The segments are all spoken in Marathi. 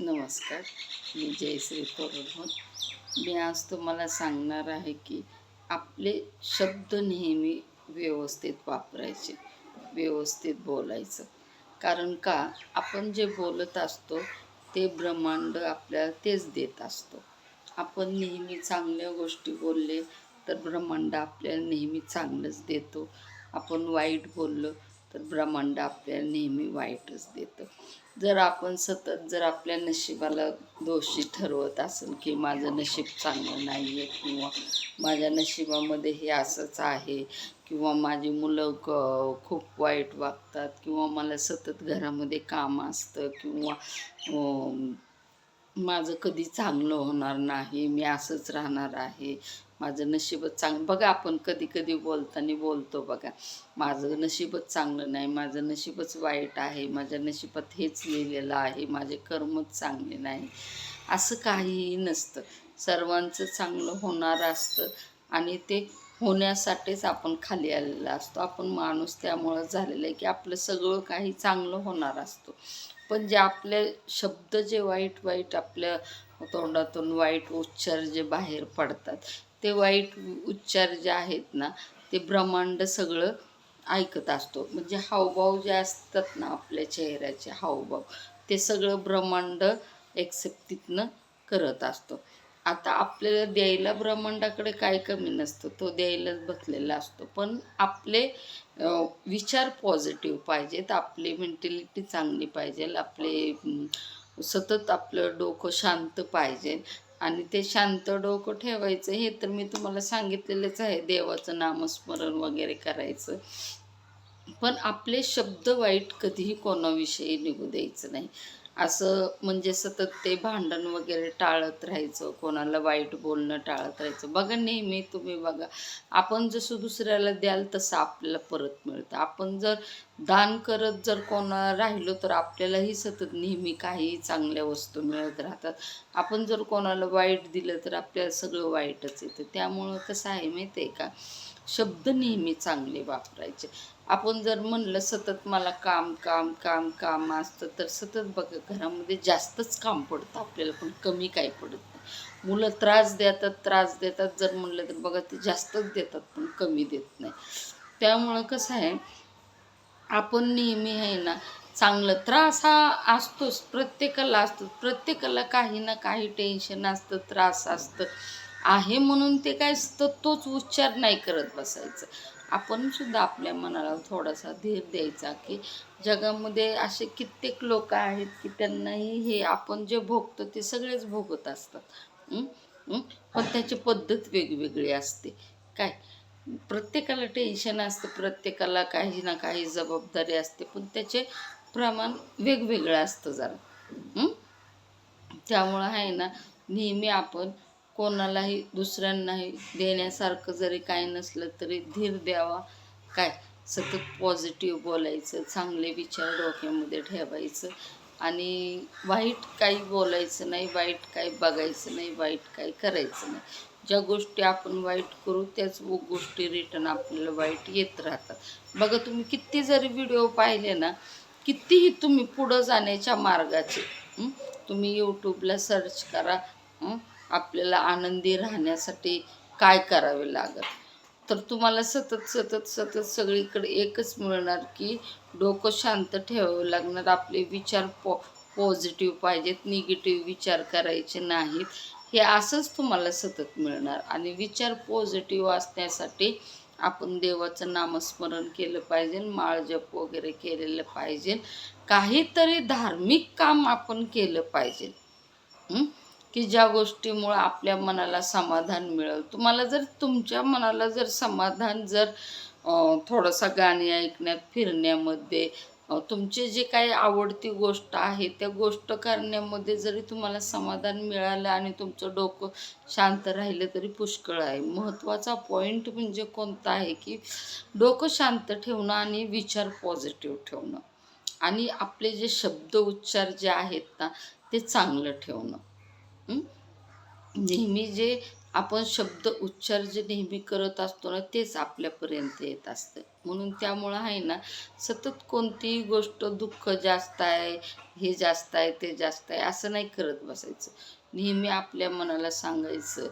नमस्कार मी जयश्री तोरडमल मी आज तुम्हाला सांगणार आहे की आपले शब्द नेहमी व्यवस्थित वापरायचे व्यवस्थित बोलायचं. कारण का? आपण जे बोलत असतो ते ब्रह्मांड आपल्याला तेच देत असतो. आपण नेहमी चांगल्या गोष्टी बोलले तर ब्रह्मांड आपल्याला नेहमी चांगलंच देतो. आपण वाईट बोललं तर ब्रह्मांड आपल्याला नेहमी वाईटच देतं. जर आपण सतत जर आपल्या नशिबाला दोषी ठरवत असेल की माझं नशीब चांगलं नाही आहे किंवा माझ्या नशिबामध्ये हे असंच आहे किंवा माझी मुलं क खूप वाईट वागतात किंवा मला सतत घरामध्ये काम असतं किंवा माझं कधी चांगलं होणार नाही मी असंच राहणार आहे माझं नशीबच चांग बघा आपण कधी कधी बोलताना बोलतो बघा माझं नशीबच चांगलं नाही माझं नशीबच वाईट आहे माझ्या नशिबात हेच लिहिलेलं आहे माझे कर्मच चांगले नाही असं काहीही नसतं. सर्वांचं चांगलं होणार असतं आणि ते होण्यासाठीच आपण खाली आलेला असतो. आपण माणूस त्यामुळं झालेलं आहे की आपलं सगळं काही चांगलं होणार असतो. पण जे आपले शब्द जे वाईट वाईट आपल्या तोंडातून वाईट उच्चार जे बाहेर पडतात ते वाईट उच्चार जे आहेत ना ते ब्रह्मांड सगळं ऐकत असतो. म्हणजे हावभाव जे असतात ना आपल्या चेहऱ्याचे हावभाव ते सगळं ब्रह्मांड एक्सेप्ट तिथनं करत असतो. आता आपल्याला द्यायला ब्रह्मांडाकडे काय कमी नसतं तो द्यायलाच बसलेला असतो. पण आपले विचार पॉझिटिव्ह पाहिजेत आपली मेंटॅलिटी चांगली पाहिजे आपले सतत आपलं डोकं शांत पाहिजे आणि ते शांत डोकं ठेवायचं हे तर मी तुम्हाला सांगितलेलंच आहे. देवाचं नामस्मरण वगैरे करायचं. पण आपले शब्द वाईट कधीही कोणाविषयी निघू द्यायचं नाही. असं म्हणजे सतत ते भांडण वगैरे टाळत राहायचं कोणाला वाईट बोलणं टाळत राहायचं. बघा नेहमी तुम्ही बघा आपण जसं दुसऱ्याला द्याल तसं आपल्याला परत मिळतं. आपण जर दान करत जर कोण राहिलो तर आपल्यालाही सतत नेहमी काही चांगल्या वस्तू मिळत राहतात. आपण जर कोणाला वाईट दिलं तर आपल्याला सगळं वाईटच येतं. त्यामुळं कसं आहे माहिती आहे का? शब्द नेहमी चांगले वापरायचे. आपण जर म्हणलं सतत मला काम काम काम काम असतं तर सतत बघा घरामध्ये जास्तच काम पडतं. आपल्याला पण कमी काही पडत नाही. मुलं त्रास देतात त्रास देतात. जर म्हणलं तर बघा ते जास्तच देतात पण कमी देत नाही. त्यामुळं कसं आहे आपण नेहमी आहे ना चांगलं त्रास हा असतोच प्रत्येकाला असतो प्रत्येकाला काही ना काही टेन्शन असतं त्रास असतं. आहे म्हणून ते काय असतं तोच उच्चार नाही करत बसायचं. आपण सुद्धा आपल्या मनाला थोडासा धीर द्यायचा की जगामध्ये असे कित्येक लोक आहेत की त्यांनाही हे आपण जे भोगतो ते सगळेच भोगत असतात. पण त्याची पद्धत वेगवेगळी असते. काय? प्रत्येकाला टेन्शन असतं प्रत्येकाला काही ना काही जबाबदारी असते पण त्याचे प्रमाण वेगवेगळं असतं जरा. त्यामुळं आहे ना नेहमी आपण कोणालाही दुसऱ्यांनाही देण्यासारखं जरी काही नसलं तरी धीर द्यावा. काय? सतत पॉझिटिव्ह बोलायचं चांगले विचार डोक्यामध्ये ठेवायचं आणि वाईट काही बोलायचं नाही वाईट काही बघायचं नाही वाईट काही करायचं नाही. ज्या गोष्टी आपण वाईट करू त्याच गोष्टी रिटर्न आपल्याला वाईट येत राहतात. बघा तुम्ही किती जरी व्हिडिओ पाहिले ना कितीही तुम्ही पुढं जाण्याच्या मार्गाचे तुम्ही यूट्यूबला सर्च करा आपल्याला आनंदी राहण्यासाठी काय करावे लागत तर तुम्हाला सतत सतत सतत सगळीकडे एकच मिळणार की डोकं शांत ठेवावं लागणार. आपले विचार पॉ पॉझिटिव्ह पाहिजेत निगेटिव्ह विचार करायचे नाहीत. हे असंच तुम्हाला सतत मिळणार. आणि विचार पॉझिटिव्ह असण्यासाठी आपण देवाचं नामस्मरण केलं पाहिजे माळ जप वगैरे केलेलं पाहिजे. काहीतरी धार्मिक काम आपण केलं पाहिजे. की ज्या गोष्टीमुळं आपल्या मनाला समाधान मिळेल. तुम्हाला जर तुमच्या मनाला जर समाधान जर थोडंसं थोडासा गाणी ऐकण्यात फिरण्यामध्ये तुमचे जे काही आवडती गोष्ट आहे त्या गोष्ट करण्यामध्ये जरी तुम्हाला समाधान मिळालं आणि तुमचं डोकं शांत राहिलं तरी पुष्कळ आहे. महत्त्वाचा पॉईंट म्हणजे कोणता आहे की डोकं शांत ठेवणं आणि विचार पॉझिटिव्ह ठेवणं. आणि आपले जे शब्द उच्चार जे आहेत ना ते चांगलं ठेवणं. नेहमी जे आपण शब्द उच्चार जे नेहमी करत असतो ना तेच आपल्यापर्यंत येत असतं. म्हणून त्यामुळं आहे ना सतत कोणतीही गोष्ट दुःख जास्त आहे हे जास्त आहे ते जास्त आहे असं नाही करत बसायचं. नेहमी आपल्या मनाला सांगायचं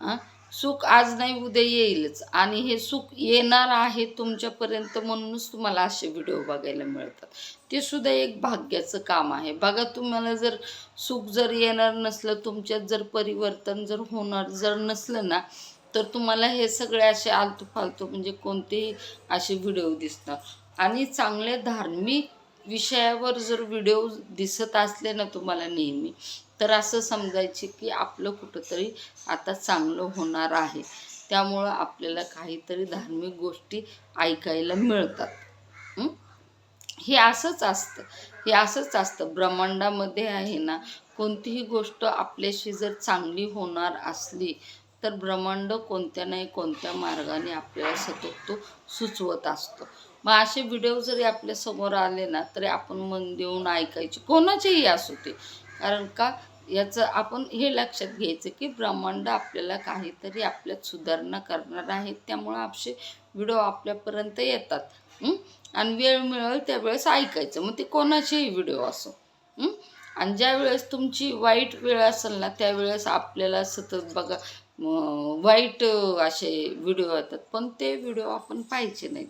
हां? सुख आज नाही उद्या येईलच. आणि हे सुख येणार आहे तुमच्यापर्यंत म्हणूनच तुम्हाला असे व्हिडिओ बघायला मिळतात. ते सुद्धा एक भाग्याचं काम आहे. बघा तुम्हाला जर सुख जर येणार नसलं तुमच्यात जर परिवर्तन जर होणार जर नसलं ना तर तुम्हाला हे सगळे असे आलतू फालतू म्हणजे कोणतेही असे व्हिडिओ दिसणार. आणि चांगले धार्मिक विषयावर जर व्हिडिओ दिसत असले ना तुम्हाला नेहमी तर असं समजायचे की आपलं कुठंतरी आता चांगलं होणार आहे. त्यामुळं आपल्याला काहीतरी धार्मिक गोष्टी ऐकायला मिळतात. हे असंच असतं. हे असंच असतं. ब्रह्मांडामध्ये आहे ना कोणतीही गोष्ट आपल्याशी जर चांगली होणार असली तर ब्रह्मांड कोणत्या नाही कोणत्या मार्गाने आपल्याला सतत तो सुचवत असतो. मग असे व्हिडिओ जरी आपल्यासमोर आले ना तरी आपण मन देऊन ऐकायचे. कोणाचेही असू ते कारण का? याचं आपण हे लक्षात घ्यायचं की ब्रह्मांड आपल्याला काहीतरी आपल्यात सुधारणा करणार आहेत त्यामुळं असे व्हिडिओ आपल्यापर्यंत येतात. आणि वेळ मिळेल त्यावेळेस ऐकायचं. मग ते कोणाचेही व्हिडिओ असो. आणि ज्या वेळेस तुमची वाईट वेळ असेल ना त्यावेळेस आपल्याला सतत बघा वाईट असे व्हिडिओ येतात. पण ते व्हिडिओ आपण पाहिजे नाहीत.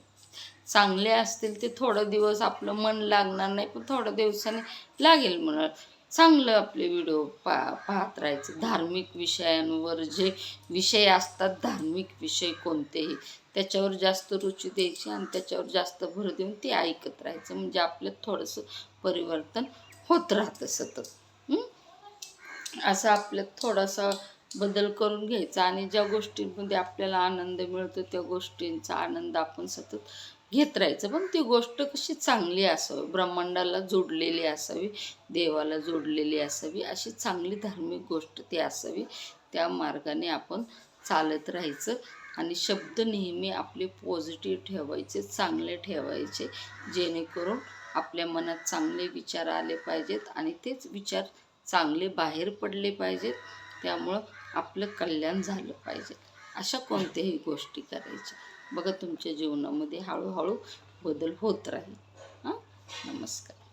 चांगले असतील ते थोडं दिवस आपलं मन लागणार नाही पण थोड्या दिवसाने लागेल म्हणून. चांगलं आपले व्हिडिओ पा पाहत राहायचे. धार्मिक विषयांवर जे विषय असतात धार्मिक विषय कोणतेही त्याच्यावर जास्त रुची द्यायची आणि त्याच्यावर जास्त भर देऊन ते ऐकत राहायचं. म्हणजे आपल्यात थोडंसं परिवर्तन होत राहतं सतत. असं आपल्यात थोडासा बदल करून घ्यायचा आणि ज्या गोष्टींमध्ये आपल्याला आनंद मिळतो त्या गोष्टींचा आनंद आपण सतत घेत राहायचं. पण ती गोष्ट कशी चांगली असावी ब्रह्मांडाला जोडलेली असावी देवाला जोडलेली असावी अशी चांगली धार्मिक गोष्ट ती असावी. त्या मार्गाने आपण चालत राहायचं आणि शब्द नेहमी आपले पॉझिटिव्ह ठेवायचे चांगले ठेवायचे जेणेकरून आपल्या मनात चांगले विचार आले पाहिजेत आणि तेच विचार चांगले बाहेर पडले पाहिजेत. त्यामुळं आपलं कल्याण झालं पाहिजे. अशा कोणत्याही गोष्टी करायच्या. बघा तुमच्या जीवनामध्ये हळूहळू बदल होत राहील. हां? नमस्कार.